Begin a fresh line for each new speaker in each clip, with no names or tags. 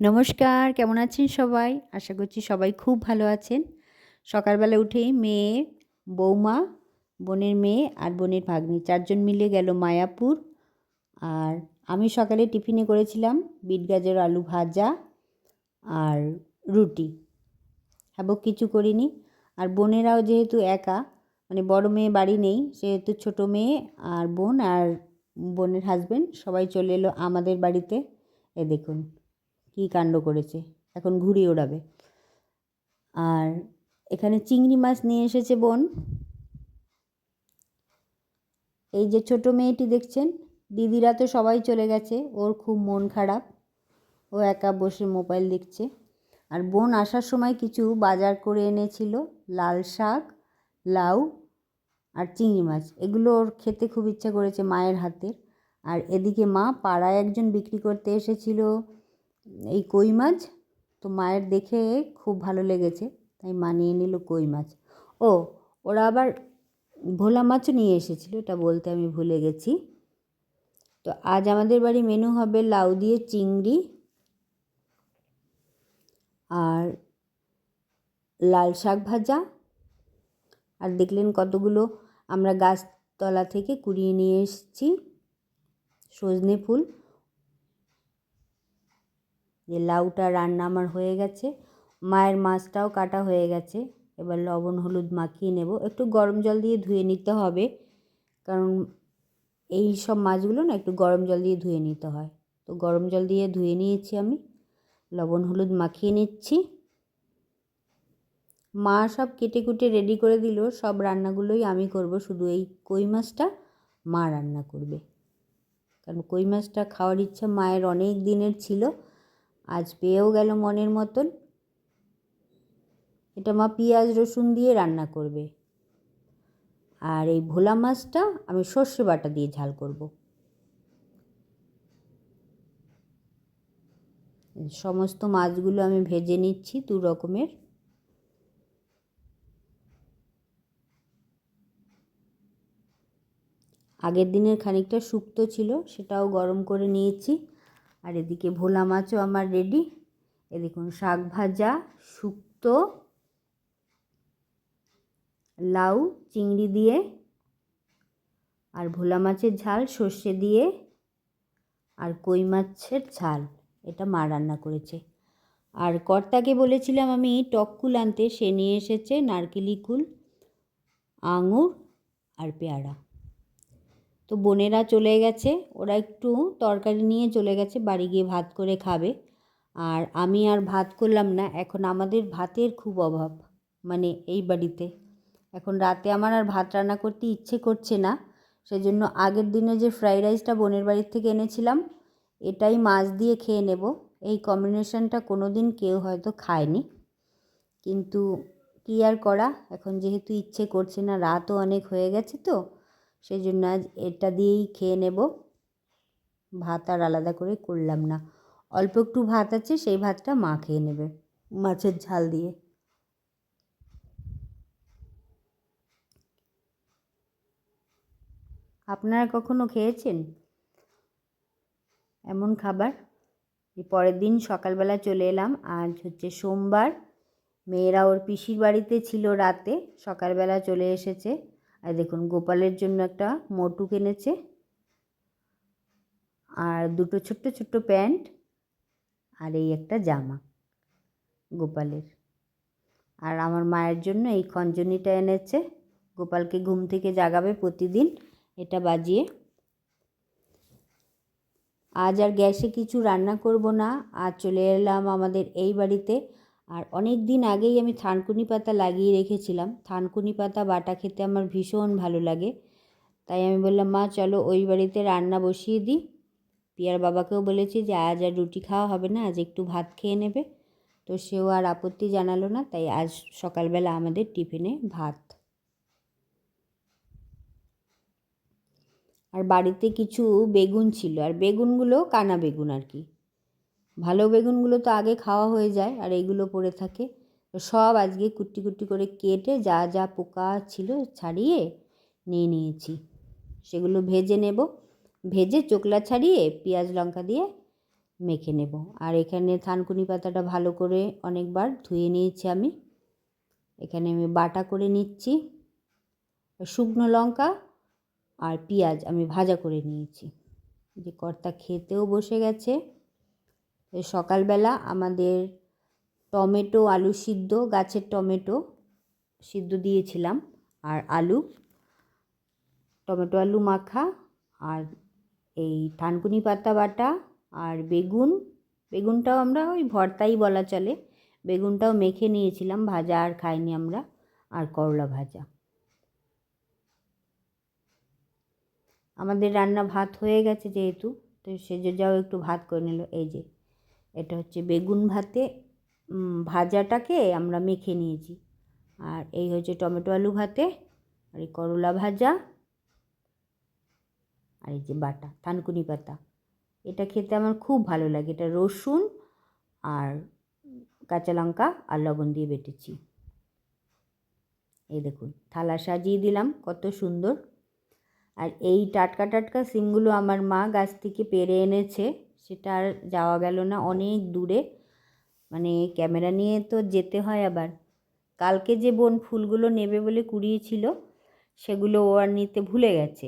নমস্কার, কেমন আছেন সবাই? আশা করছি সবাই খুব ভালো আছেন। সকালবেলা উঠেই মেয়ে, বৌমা, বোনের মেয়ে আর বোনের ভাগ্নি চারজন মিলে গেল মায়াপুর। আর আমি সকালে টিফিনে করেছিলাম বিট গাজর, আলু ভাজা আর রুটি। হ্যাবক কিছু করিনি। আর বোনেরাও যেহেতু একা মানে বড় মেয়ে বাড়ি নেই, সেহেতু ছোট মেয়ে আর বোন আর বোনের হাজবেন্ড সবাই চলে এলো আমাদের বাড়িতে। এ দেখুন কী কাণ্ড করেছে? এখন ঘুড়ি ওড়াবে। আর এখানে চিংড়ি মাছ নিয়ে এসেছে বোন। এই যে ছোট মেয়েটি দেখছেন, দিদিরা তো সবাই চলে গেছে, ওর খুব মন খারাপ। ও একা বসে মোবাইল দেখছে। আর বোন আসার সময় কিছু বাজার করে এনেছিল, লাল শাক, লাউ আর চিংড়ি মাছ। এগুলো ওর খেতে খুব ইচ্ছা করেছে মায়ের হাতের। আর এদিকে মা পাড়ায় একজন বিক্রি করতে এসেছিল এই কই মাছ? তো মায়ের দেখে খুব ভালো লেগেছে, তাই মা নিয়ে নিল কই মাছ। ও, ওরা আবার ভোলা মাছও নিয়ে এসেছিল, এটা বলতে আমি ভুলে গেছি। তো আজ আমাদের বাড়ি মেনু হবে লাউ দিয়ে চিংড়ি আর লাল শাক ভাজা। আর দেখলেন কতগুলো আমরা গাছতলা থেকে কুড়িয়ে নিয়ে এসেছি, সজনে ফুল। যে লাউটা রান্না আমার হয়ে গেছে, মায়ের মাছটাও কাটা হয়ে গেছে, এবার লবণ হলুদ মাখিয়ে নেব। একটু গরম জল দিয়ে ধুয়ে নিতে হবে, কারণ এই সব মাছগুলো না একটু গরম জল দিয়ে ধুয়ে নিতে হয়। তো গরম জল দিয়ে ধুয়ে নিয়েছি আমি, লবণ হলুদ মাখিয়ে নিচ্ছি। মা সব কেটে কুটে রেডি করে দিল, সব রান্নাগুলোই আমি করব, শুধু এই কই মাছটা মা রান্না করবে। কারণ কই মাছটা খাওয়ার ইচ্ছা মায়ের অনেক দিনের ছিল আজ পেয়েও গেল মনের মতন। এটা মা পেঁয়াজ রসুন দিয়ে রান্না করবে। আর এই ভোলা মাছটা আমি সর্ষে বাটা দিয়ে ঝাল করব। সমস্ত মাছগুলো আমি ভেজে নিচ্ছি দু রকমের। আগের দিনের খানিকটা শুক্তো ছিল, সেটাও গরম করে নিয়েছি। আর এদিকে ভোলা মাছও আমার রেডি এ দেখুন, শাক ভাজা, শুক্তো, লাউ, চিংড়ি দিয়ে, আর ভোলা মাছের ঝাল সর্ষে দিয়ে, আর কই মাছের ঝাল, এটা মা রান্না করেছে। আর কর্তাকে বলেছিলাম আমি টককুল আনতে, সে নিয়ে এসেছে, নারকেলি কুল, আঙুর আর পেয়ারা। তো বোনেরা চলে গেছে। ওরা একটু তরকারি নিয়ে চলে গেছে, বাড়ি গিয়ে ভাত করে খাবে। আর আমি আর ভাত করলাম না, এখন আমাদের ভাতের খুব অভাব মানে এই বাড়িতে। এখন রাতে আমার আর ভাত রান্না করতে ইচ্ছে করছে না, সেজন্য আগের দিনে যে ফ্রাইড রাইসটা বোনের বাড়ির থেকে এনেছিলাম, এটাই মাছ দিয়ে খেয়ে নেব। এই কম্বিনেশনটা কোনো দিন কেউ হয়তো খায়নি। কিন্তু কী আর করা, এখন যেহেতু ইচ্ছে করছে না, রাতও অনেক হয়ে গেছে তো সেই জন্য আজ এটা দিয়েই খেয়ে নেব। ভাত আর আলাদা করে করলাম না। অল্প একটু ভাত আছে, সেই ভাতটা মা খেয়ে নেবে মাছের ঝাল দিয়ে। আপনারা কখনো খেয়েছেন এমন খাবার? পরের দিন সকালবেলা চলে এলাম, আজ হচ্ছে সোমবার। মেয়েরা ওর পিসির বাড়িতে ছিল রাতে, সকালবেলা চলে এসেছে। আর দেখুন গোপালের জন্য একটা মোটু কিনেছে। আর দুটো ছোট্ট ছোট্ট প্যান্ট আর এই একটা জামা গোপালের। আর আমার মায়ের জন্য এই খঞ্জনিটা এনেছে। গোপালকে ঘুম থেকে জাগাবে প্রতিদিন এটা বাজিয়ে। আজ আর গ্যাসে কিছু রান্না করব না। আজ চলে এলাম আমাদের এই বাড়িতে আর অনেক দিন আগেই আমি থানকুনি পাতা লাগিয়ে রেখেছিলাম। থানকুনি পাতা বাটা খেতে আমার ভীষণ ভালো লাগে। তাই আমি বললাম, মা, চলো ওই বাড়িতে রান্না বসিয়ে দিই। পিয়ার বাবাকেও বলেছি যে, আজ আর রুটি খাওয়া হবে না, আজ একটু ভাত খেয়ে নেবে। তো সেও আর আপত্তি জানালো না, তাই আজ সকালবেলা আমাদের টিফিনে ভাত। আর বাড়িতে কিছু বেগুন ছিল, আর বেগুনগুলো কানা বেগুন আর কি। ভালো বেগুনগুলো তো আগে খাওয়া হয়ে যায় আর এইগুলো পড়ে থাকে। সব আজকে কুটি কুটি করে কেটে যা যা পোকা ছিল ছাড়িয়ে নিয়ে নিয়েছি। সেগুলো ভেজে নেব। ভেজে চোকলা ছাড়িয়ে পেঁয়াজ লঙ্কা দিয়ে মেখে নেব। আর এখানে থানকুনি পাতাটা ভালো করে অনেকবার ধুয়ে নিয়েছি আমি। এখানে আমি বাটা করে নিচ্ছি। শুকনো লঙ্কা আর পেঁয়াজ আমি ভাজা করে নিয়েছি। যে কর্তা খেতেও বসে গেছে। সকালবেলা আমাদের টমেটো আলু সিদ্ধ, গাছের টমেটো সিদ্ধ দিয়েছিলাম, আর আলু, টমেটো আলু মাখা, আর এই থানকুনি পাতা বাটা, আর বেগুন, বেগুনটাও আমরা ওই ভর্তাই বলা চলে। বেগুনটাও মেখে নিয়েছিলাম, ভাজা আর খাইনি আমরা, আর করলা ভাজা। আমাদের রান্না ভাত হয়ে গেছে যেহেতু, তো সেজো যাও একটু ভাত করে নিল, এই যে। এটা হচ্ছে বেগুন ভাতে ভাজাটাকে আমরা মেখে নিয়েছি। আর এই হচ্ছে টমেটো আলু ভাতে, আর এই করলা ভাজা, আর এই যে বাটা, থানকুনি পাতা। এটা খেতে আমার খুব ভালো লাগে। এটা রসুন আর কাঁচা লঙ্কা আর লবণ দিয়ে বেটেছি। এই দেখুন, থালা সাজিয়ে দিলাম, কত সুন্দর। আর এই টাটকা টাটকা সিমগুলো আমার মা গাছ থেকে পেরে এনেছে। সেটা আর যাওয়া গেল না, অনেক দূরে। মানে ক্যামেরা নিয়ে তো যেতে হয় আবার। কালকে যে বোন ফুলগুলো নেবে বলে কুড়িয়েছিল, সেগুলো ও আর নিতে ভুলে গেছে।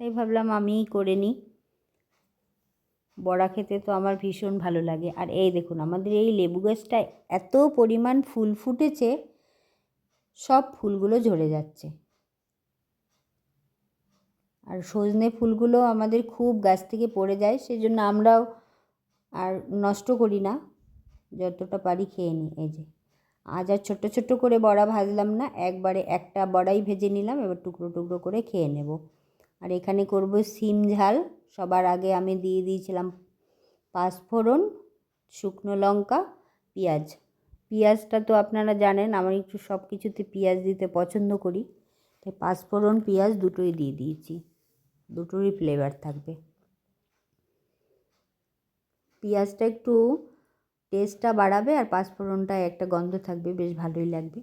তাই ভাবলাম আমিই করে নিই। বড়া খেতে তো আমার ভীষণ ভালো লাগে। আর এই দেখুন, আমাদের এই লেবু গাছটায় এত পরিমাণ ফুল ফুটেছে, সব ফুলগুলো ঝরে যাচ্ছে। আর সজনে ফুলগুলো আমাদের খুব গাছ থেকে পড়ে যায় সেই জন্য আমরাও আর নষ্ট করি না, যতটা পারি খেয়ে নিই, এই যে। আজ আর ছোট্টো ছোট্টো করে বড়া ভাজলাম না, একবারে একটা বড়াই ভেজে নিলাম, এবার টুকরো টুকরো করে খেয়ে নেব। আর এখানে করব সিম ঝাল, সবার আগে আমি দিয়ে দিয়েছিলাম পাঁচফোড়ন, শুকনো লঙ্কা, পেঁয়াজ। পেঁয়াজটা তো আপনারা জানেন, আমি একটু সব কিছুতে পেঁয়াজ দিতে পছন্দ করি, তাই পাঁচফোড়ন, পেঁয়াজ দুটোই দিয়ে দিয়েছি। দুটোরই ফ্লেভার থাকবে। পেঁয়াজটা একটু টেস্টটা বাড়াবে আর পাঁচফোড়নটা একটা গন্ধ থাকবে, বেশ ভালোই লাগবে।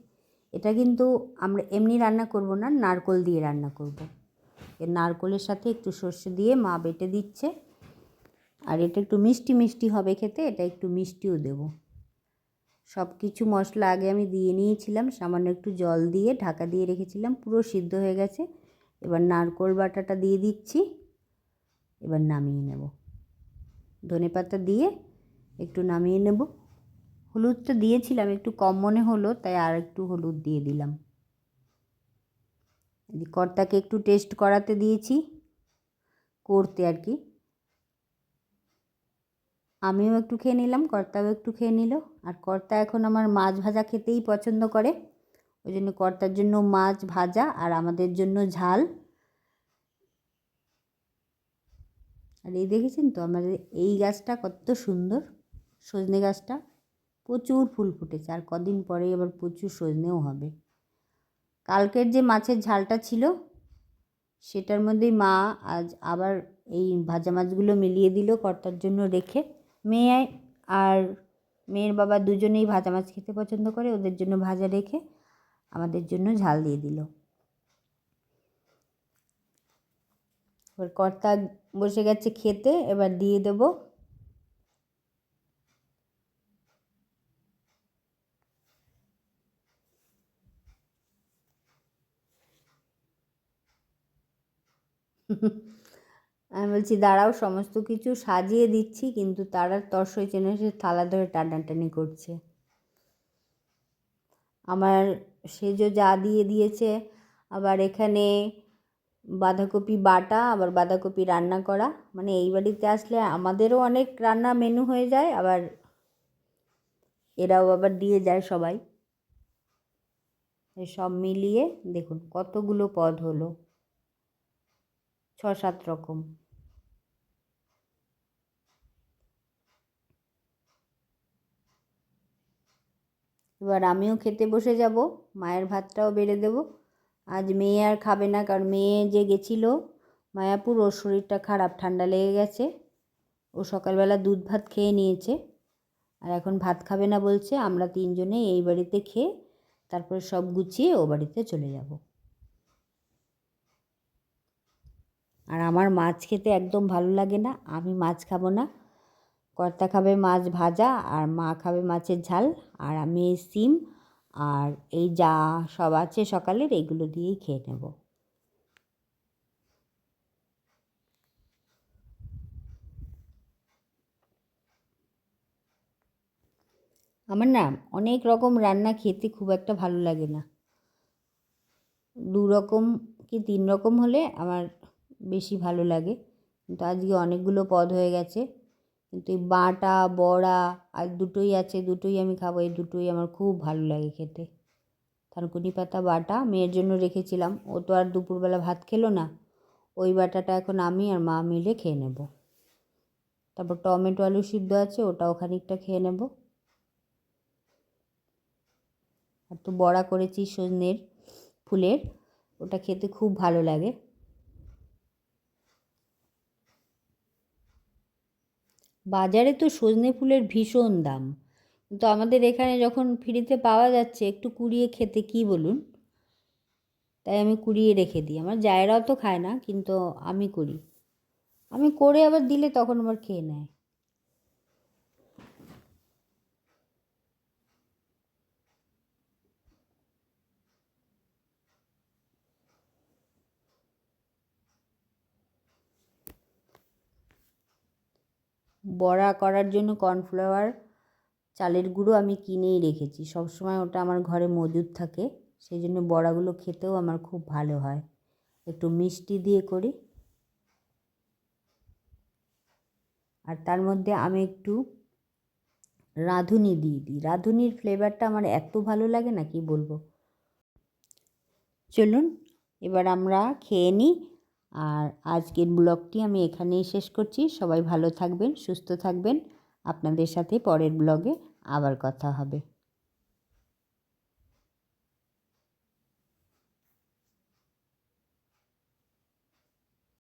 এটা কিন্তু আমরা এমনি রান্না করব না, নারকোল দিয়ে রান্না করব। এর নারকোলের সাথে একটু সর্ষে দিয়ে মা বেটে দিচ্ছে। আর এটা একটু মিষ্টি মিষ্টি হবে খেতে, এটা একটু মিষ্টিও দেব। সব কিছু মশলা আগে আমি দিয়ে নিয়েছিলাম, সামান্য একটু জল দিয়ে ঢাকা দিয়ে রেখেছিলাম, পুরো সিদ্ধ হয়ে গেছে। এবার নারকোল বাটাটা দিয়ে দিচ্ছি, এবার নামিয়ে নেব। ধনে পাতা দিয়ে একটু নামিয়ে নেব। হলুদটা দিয়েছিলাম, একটু কম মনে হলো, তাই আর একটু হলুদ দিয়ে দিলাম। কর্তাকে একটু টেস্ট করাতে দিয়েছি, করতে আর কি। আমিও একটু খেয়ে নিলাম, কর্তাও একটু খেয়ে নিল। আর কর্তা এখন আমার মাছ ভাজা খেতেই পছন্দ করে। ওই জন্য কর্তার জন্য মাছ ভাজা আর আমাদের জন্য ঝাল। আর এই দেখেছেন তো আমাদের এই গাছটা কত সুন্দর, সজনে গাছটা। প্রচুর ফুল ফুটেছে আর কদিন পরে আবার প্রচুর সজনেও হবে। কালকের যে মাছের ঝালটা ছিল, সেটার মধ্যেই মা আজ আবার এই ভাজা মাছগুলো মিলিয়ে দিল কর্তার জন্য রেখে। মেয়ে আর মেয়ের বাবা দুজনেই ভাজা মাছ খেতে পছন্দ করে, ওদের জন্য ভাজা রেখে আমাদের জন্য ঝাল দিয়ে দিল। এবার কর্তা বসে গেছে খেতে, এবার দিয়ে দেবো। আমি বলছি, দাঁড়াও, সমস্ত কিছু সাজিয়ে দিচ্ছি, কিন্তু তারা তর্স হয়েছে না সে থালা ধরে টানাটানি করছে। আমার সেজো যা দিয়ে দিয়েছে। আবার এখানে বাঁধাকপি বাটা, আবার বাঁধাকপি রান্না করা। মানে এই বাড়িতে আসলে আমাদেরও অনেক রান্না মেনু হয়ে যায়, আবার এরাও আবার দিয়ে যায় সবাই। সব মিলিয়ে দেখুন কতগুলো পদ হলো। ছ সাত রকম। এবার আমিও খেতে বসে যাব, মায়ের ভাতটাও বেড়ে দেব। আজ মেয়ে আর খাবে না, কারণ মেয়ে যে গেছিল মায়াপুর, ওর শরীরটা খারাপ, ঠান্ডা লেগে গেছে। ও সকালবেলা দুধ ভাত খেয়ে নিয়েছে। আর এখন ভাত খাবে না বলছে, আমরা তিনজনে এই বাড়িতে খেয়ে তারপরে সব গুছিয়ে ও বাড়িতে চলে যাব। আর আমার মাছ খেতে একদম ভালো লাগে না, আমি মাছ খাব না। কর্তা খাবে মাছ ভাজা আর মা খাবে মাছের ঝাল আর আমি সিম আর এই যা সব আছে সকালের এগুলো দিয়েই খেয়ে নেব। আমার না অনেক রকম রান্না খেতে খুব একটা ভালো লাগে না। দু রকম কি তিন রকম হলে আমার বেশি ভালো লাগে। কিন্তু আজকে অনেকগুলো পদ হয়ে গেছে। কিন্তু এই বাটা, বড়া আর দুটোই আছে, দুটোই আমি খাব। এই দুটোই আমার খুব ভালো লাগে খেতে। থানকুনি পাতা বাটা মেয়ের জন্য রেখেছিলাম। ও তো আর দুপুরবেলা ভাত খেলো না। ওই বাটাটা এখন আমি আর মা মিলে খেয়ে নেব। তারপর টমেটো আলু সিদ্ধ আছে, ওটাও খানিকটা খেয়ে নেব। আর তো বড়া করেছি সজনের ফুলের। ওটা খেতে খুব ভালো লাগে। বাজারে তো সজনে ফুলের ভীষণ দাম। কিন্তু আমাদের এখানে যখন ফ্রিতে পাওয়া যাচ্ছে, একটু কুড়িয়ে খেতে কি বলুন? তাই আমি কুড়িয়ে রেখে দিই। আমার জায়রাও তো খায় না, কিন্তু আমি করি। আমি করে আবার দিলে তখন আবার খেয়ে নেয়। বড়া করার জন্য কর্নফ্লাওয়ার চালের গুঁড়ো আমি কিনেই রেখেছি। সব সময় ওটা আমার ঘরে মজুদ থাকে সেই জন্য বড়াগুলো খেতেও আমার খুব ভালো হয়। একটু মিষ্টি দিয়ে করি। আর তার মধ্যে আমি একটু রাঁধুনি দিয়ে দিই। রাঁধুনির ফ্লেভারটা আমার এত ভালো লাগে না, কি বলব? চলুন, এবার আমরা খেয়ে নিই। আর আজকের ব্লগটি আমি এখানেই শেষ করছি। সবাই ভালো থাকবেন, সুস্থ থাকবেন। আপনাদের সাথে পরের ব্লগে আবার কথা হবে।